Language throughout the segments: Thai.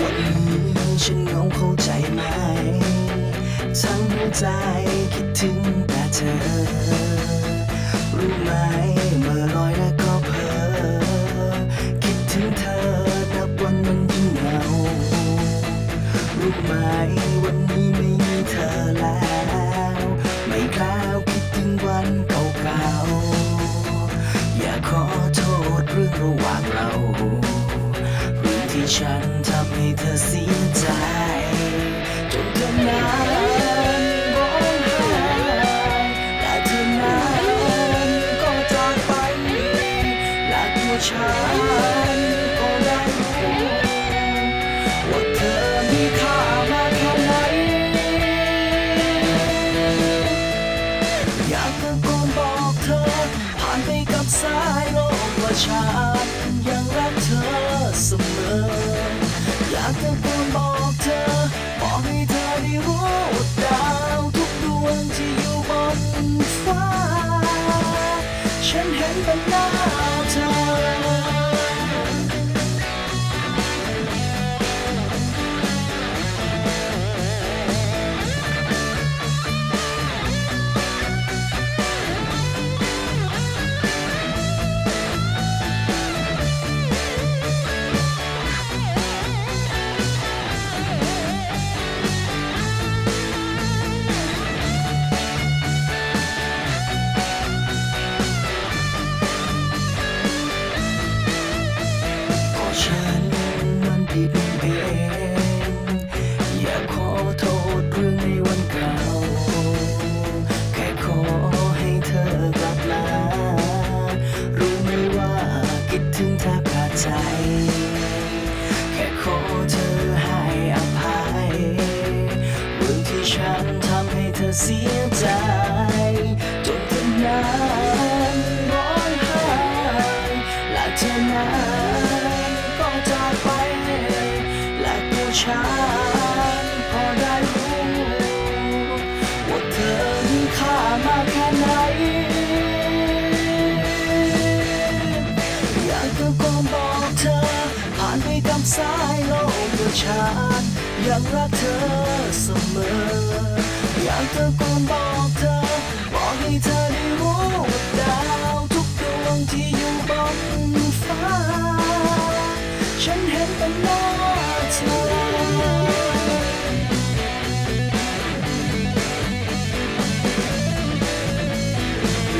วันนี้ฉันเหงาเข้าใจไหม ทั้งหัวใจคิดถึงแต่เธอ รู้ไหม ไหมวันนี้ไม่มีเธอแล้ว ไม่กล้าวคิดถึงวันเก่าๆ อย่าขอโทษเรื่องระหว่างเราเรื่องที่ฉันทำให้เธอเสียใจ จนเธอนั้นร้องไห้แอยากตะโกนบอกเธอ ผ่านไปกับสายลมว่าฉันยังรักเธอเสมอ อยากตะโกนบอกเธอ บอกให้เธอได้รู้ดาวทุกดวงที่อยู่บนฟ้า ฉันเห็นเป็นหน้าเธอ มันผิดเองอยากขอโทษเรื่องในวันเก่า แค่ขอให้เธอกลับมา รู้ไหมว่าคิดถึงแทบขาดใจ แค่ขอเธอให้อภัยเรื่องที่ฉันทำให้เธอเสียใจ อยากตะโกนบอกเธอ ผ่านไปกับสายลมว่าฉันยังรักเธอเสมอ อยากตะโกนบอกเธอ บอกให้เธอได้รู้ว่าดาวทุกดวงที่อยู่บนฟ้า ฉันเห็นเป็นหน้าเธอ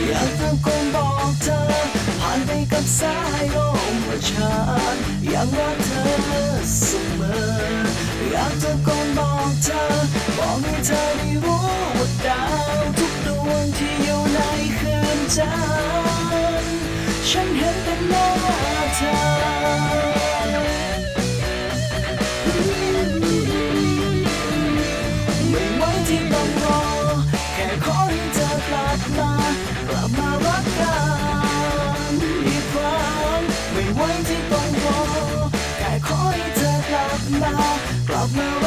อยากตะโกนบอกเธอานไปกับสายลมว่าฉันยังรักเธอเสมอ อยากตะโกนบอกเธอ บอกให้เธอได้รู้ว่าดาวทุกดวงที่อยู่ในคืนจันทร์ฉันเห็นแต่หน้าเธอ ม่ไหวที่ต้องรอ แค่ขอให้เธอกลับมา กลับมารั